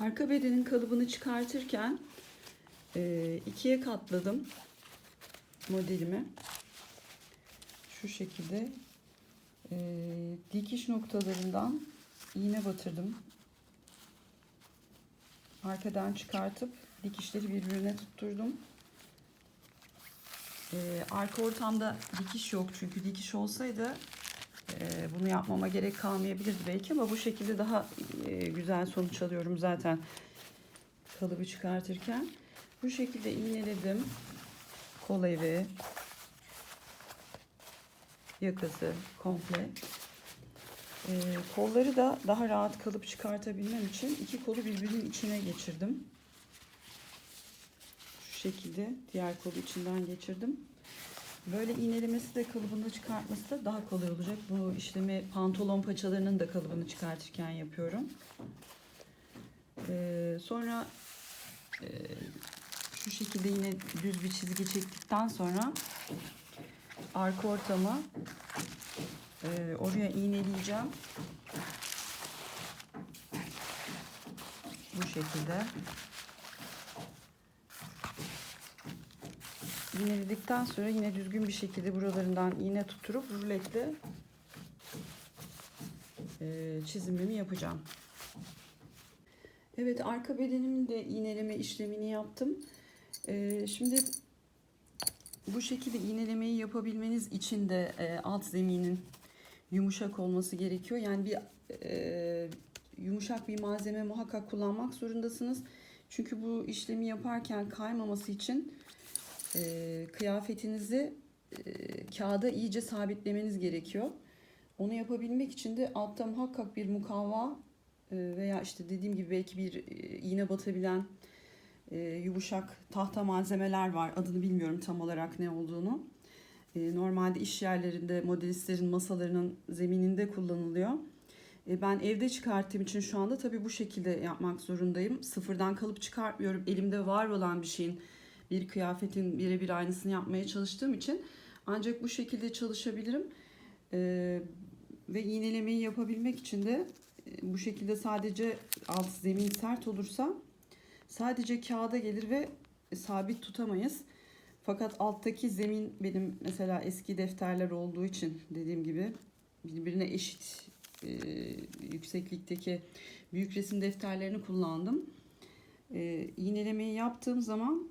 Arka bedenin kalıbını çıkartırken e, ikiye katladım modelimi. Şu şekilde e, dikiş noktalarından iğne batırdım. Arkadan çıkartıp dikişleri birbirine tutturdum. E, arka ortamda dikiş yok çünkü dikiş olsaydı bunu yapmama gerek kalmayabilirdi belki ama bu şekilde daha e, güzel sonuç alıyorum zaten kalıbı çıkartırken. Bu şekilde iğneledim. Kol evi, yakası komple. E, kolları da daha rahat kalıp çıkartabilmem için iki kolu birbirinin içine geçirdim. Şu şekilde diğer kolu içinden geçirdim. Böyle iğnelemesi de kalıbını çıkartması da daha kolay olacak. Bu işlemi pantolon paçalarının da kalıbını çıkartırken yapıyorum. Ee, sonra e, şu şekilde yine düz bir çizgi çektikten sonra arka ortama e, oraya iğneleyeceğim. Bu şekilde. İğneledikten sonra yine düzgün bir şekilde buralarından iğne tutturup ruletle e, çizimimi yapacağım. Evet arka bedenimin de iğneleme işlemini yaptım. E, şimdi bu şekilde iğnelemeyi yapabilmeniz için de e, alt zeminin yumuşak olması gerekiyor. Yani bir yumuşak bir malzeme muhakkak kullanmak zorundasınız. Çünkü bu işlemi yaparken kaymaması için e, kıyafetinizi e, kağıda iyice sabitlemeniz gerekiyor. Onu yapabilmek için de altta muhakkak bir mukavva e, veya işte dediğim gibi belki bir e, iğne batabilen e, yumuşak tahta malzemeler var. Adını bilmiyorum tam olarak ne olduğunu. E, normalde iş yerlerinde modelistlerin masalarının zemininde kullanılıyor. E, ben evde çıkarttığım için şu anda tabii bu şekilde yapmak zorundayım. Sıfırdan kalıp çıkartmıyorum. Elimde var olan bir şeyin bir kıyafetin birebir aynısını yapmaya çalıştığım için ancak bu şekilde çalışabilirim. Ee, ve iğnelemeyi yapabilmek için de e, bu şekilde sadece alt zemin sert olursa sadece kağıda gelir ve sabit tutamayız. Fakat alttaki zemin benim mesela eski defterler olduğu için dediğim gibi birbirine eşit e, yükseklikteki büyük resim defterlerini kullandım. E, iğnelemeyi yaptığım zaman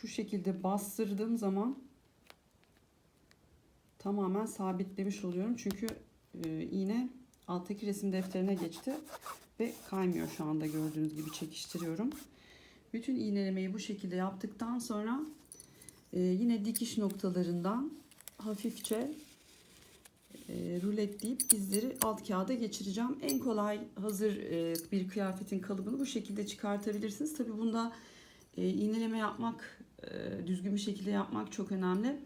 şu şekilde bastırdığım zaman tamamen sabitlemiş oluyorum. Çünkü e, iğne alttaki resim defterine geçti ve kaymıyor şu anda gördüğünüz gibi çekiştiriyorum. Bütün iğnelemeyi bu şekilde yaptıktan sonra e, yine dikiş noktalarından hafifçe e, ruletleyip izleri alt kağıda geçireceğim. En kolay hazır e, bir kıyafetin kalıbını bu şekilde çıkartabilirsiniz. Tabi bunda e, iğneleme yapmak, e, düzgün bir şekilde yapmak çok önemli.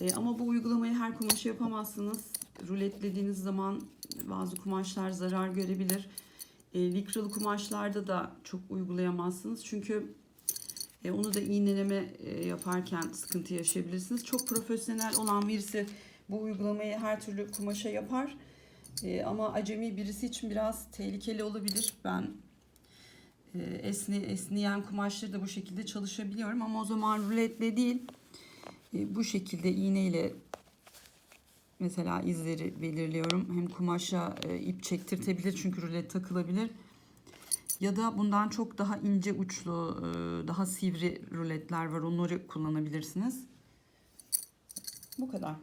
E, ama bu uygulamayı her kumaşı yapamazsınız. Ruletlediğiniz zaman bazı kumaşlar zarar görebilir. E, likralı kumaşlarda da çok uygulayamazsınız. Çünkü e, onu da iğneleme e, yaparken sıkıntı yaşayabilirsiniz. Çok profesyonel olan birisi bu uygulamayı her türlü kumaşa yapar. E, ama acemi birisi için biraz tehlikeli olabilir. Ben esne, esneyen kumaşları da bu şekilde çalışabiliyorum. Ama o zaman ruletle değil e, bu şekilde iğneyle mesela izleri belirliyorum. Hem kumaşa e, ip çektirtebilir çünkü rulet takılabilir. Ya da bundan çok daha ince uçlu, e, daha sivri ruletler var. Onları kullanabilirsiniz. Bu kadar.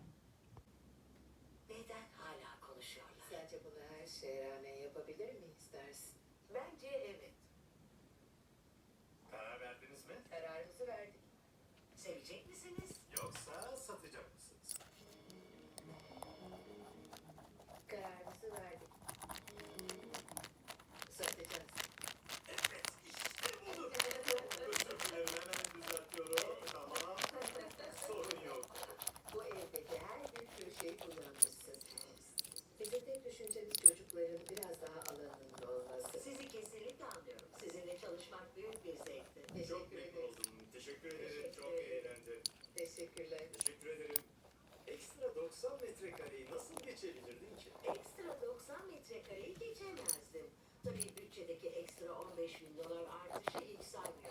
side.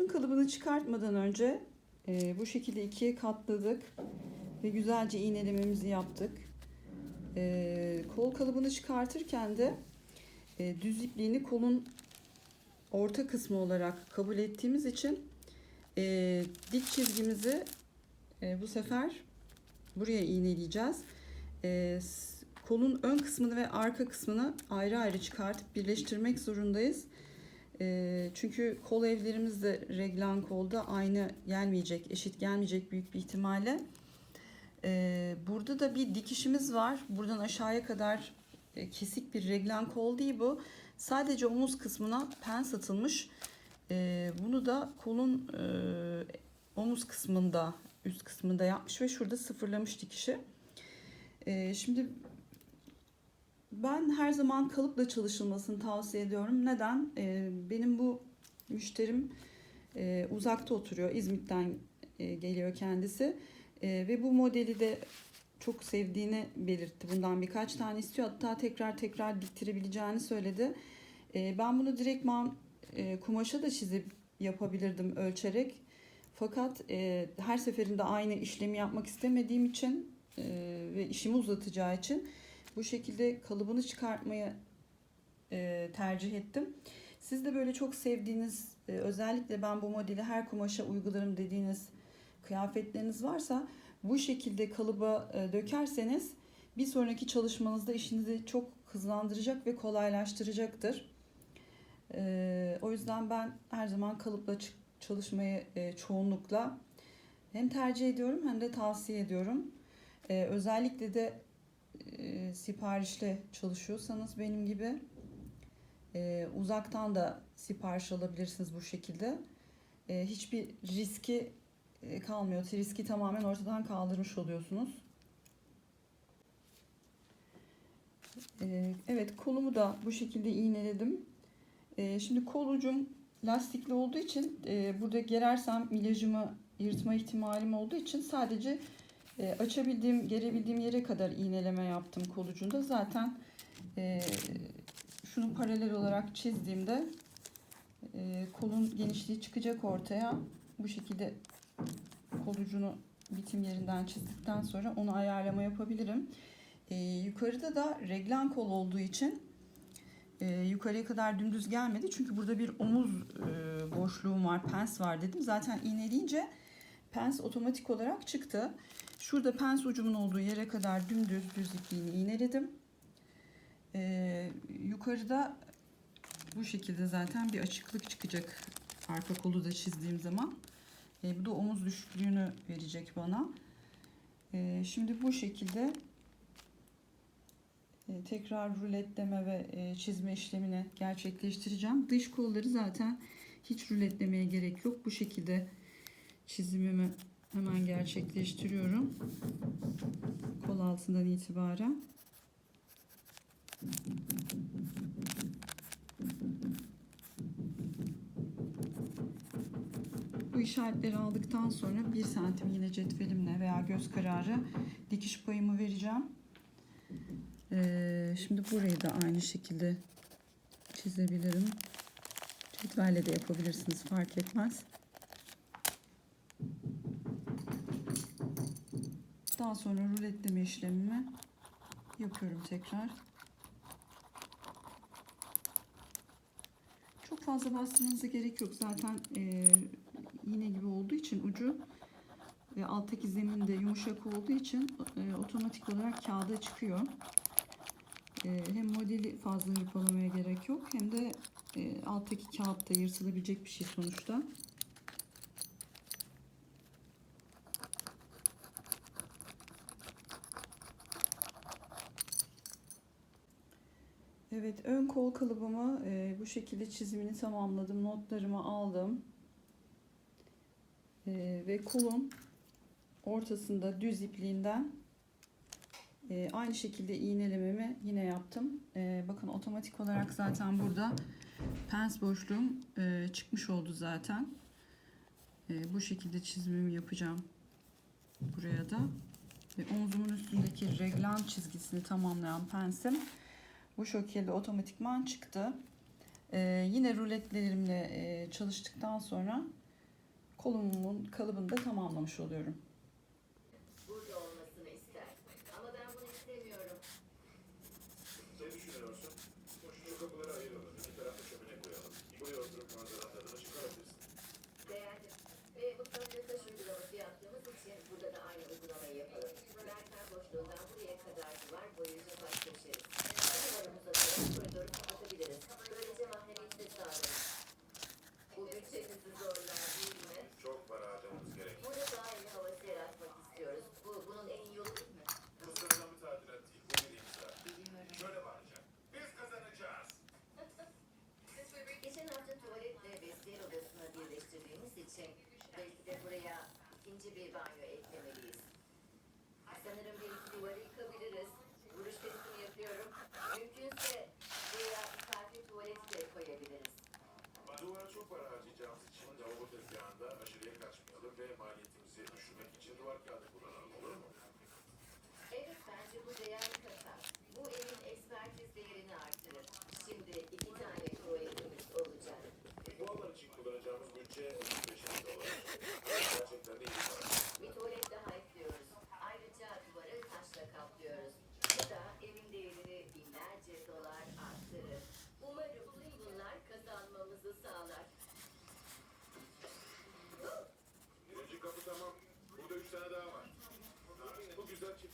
Kolumuzun kalıbını çıkartmadan önce e, bu şekilde ikiye katladık ve güzelce iğnelememizi yaptık. E, kol kalıbını çıkartırken de e, düz ipliğini kolun orta kısmı olarak kabul ettiğimiz için e, dik çizgimizi e, bu sefer buraya iğneleyeceğiz. E, kolun ön kısmını ve arka kısmını ayrı ayrı çıkartıp birleştirmek zorundayız. E, çünkü kol evlerimiz de reglan kolda aynı gelmeyecek, eşit gelmeyecek büyük bir ihtimalle. E, burada da bir dikişimiz var. Buradan aşağıya kadar e, kesik bir reglan kol değil bu. Sadece omuz kısmına pens atılmış. E, bunu da kolun e, omuz kısmında, üst kısmında yapmış ve şurada sıfırlamış dikişi. E, şimdi ben her zaman kalıpla çalışılmasını tavsiye ediyorum. Neden? E, benim bu müşterim e, uzakta oturuyor. İzmit'ten e, geliyor kendisi. E, ve bu modeli de çok sevdiğini belirtti. Bundan birkaç tane istiyor. Hatta tekrar tekrar diktirebileceğini söyledi. Ben bunu direktman e, kumaşa da çizip yapabilirdim ölçerek. Fakat her seferinde aynı işlemi yapmak istemediğim için ve işimi uzatacağı için bu şekilde kalıbını çıkartmayı e, tercih ettim. Siz de böyle çok sevdiğiniz, e, özellikle ben bu modeli her kumaşa uygularım dediğiniz kıyafetleriniz varsa bu şekilde kalıba e, dökerseniz bir sonraki çalışmanızda işinizi çok hızlandıracak ve kolaylaştıracaktır. E, o yüzden ben her zaman kalıpla çalışmayı e, çoğunlukla hem tercih ediyorum hem de tavsiye ediyorum. E, özellikle de e, siparişle çalışıyorsanız benim gibi e, uzaktan da sipariş alabilirsiniz bu şekilde. E, hiçbir riski e, kalmıyor. Riski tamamen ortadan kaldırmış oluyorsunuz. E, evet kolumu da bu şekilde iğneledim. E, şimdi kol ucum lastikli olduğu için e, burada gerersem ilacımı yırtma ihtimalim olduğu için sadece e, açabildiğim, gerebildiğim yere kadar iğneleme yaptım kol ucunda. Zaten e, şunu paralel olarak çizdiğimde e, kolun genişliği çıkacak ortaya. Bu şekilde kol ucunu bitim yerinden çizdikten sonra onu ayarlama yapabilirim. E, yukarıda da reglan kol olduğu için e, yukarıya kadar dümdüz gelmedi. Çünkü burada bir omuz e, boşluğum var, pens var dedim. Zaten iğneleyince pens otomatik olarak çıktı. Şurada pens ucumun olduğu yere kadar dümdüz düz ipliğini iğneledim. Ee, yukarıda bu şekilde zaten bir açıklık çıkacak arka kolu da çizdiğim zaman. Ee, bu da omuz düşüklüğünü verecek bana. Ee, şimdi bu şekilde e, tekrar ruletleme ve e, çizme işlemini gerçekleştireceğim. Dış kolları zaten hiç ruletlemeye gerek yok. Bu şekilde çizimimi hemen gerçekleştiriyorum. Kol altından itibaren. Bu işaretleri aldıktan sonra 1 santim yine cetvelimle veya göz kararı dikiş payımı vereceğim. Ee, şimdi burayı da aynı şekilde çizebilirim. Cetvelle de yapabilirsiniz fark etmez. Daha sonra ruletleme işlemimi yapıyorum tekrar. Çok fazla bastırmanıza gerek yok. Zaten e, iğne gibi olduğu için ucu ve alttaki zemin de yumuşak olduğu için e, otomatik olarak kağıda çıkıyor. E, hem modeli fazla hırpalamaya gerek yok hem de e, alttaki kağıtta yırtılabilecek bir şey sonuçta. Evet ön kol kalıbımı e, bu şekilde çizimini tamamladım. Notlarımı aldım. E, ve kolun ortasında düz ipliğinden e, aynı şekilde iğnelememi yine yaptım. E, bakın otomatik olarak zaten burada pens boşluğum e, çıkmış oldu zaten. E, bu şekilde çizimimi yapacağım. Buraya da ve omzumun üstündeki reglan çizgisini tamamlayan pensim bu şekilde otomatikman çıktı. Ee, yine ruletlerimle e, çalıştıktan sonra kolumun kalıbını da tamamlamış oluyorum. ikinci bir banyo eklemeliyiz. Sanırım bir iki duvarı yıkabiliriz. Vuruş testini yapıyorum. Mümkünse buraya misafir tuvaleti de koyabiliriz. Duvara çok para harcayacağımız için lavabo tezgahında aşırıya kaçmayalım ve maliyetimizi düşürmek için duvar kağıdı kullanalım olur mu? Evet bence bu değerli kasa. Bu evin ekspertiz değerini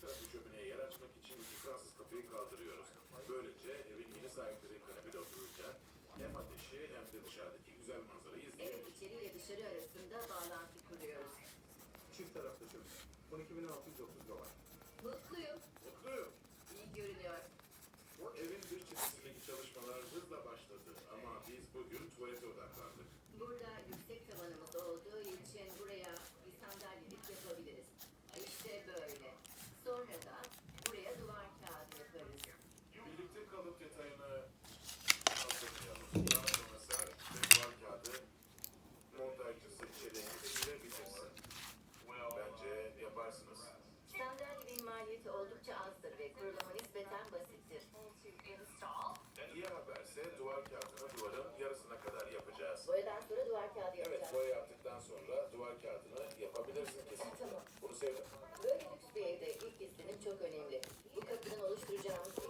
Kasa düşümüne yer açmak için istikrarsız kapıyı kaldırıyoruz. Böylece evin yeni sahipleri kanepede otururken hem ateşi hem de dışarıdaki güzel manzarayı izleyelim. Evet içeriyle dışarı arasında bağlantı kuruyoruz. Çift taraflı çözüm. 12.630 dolar. Jones.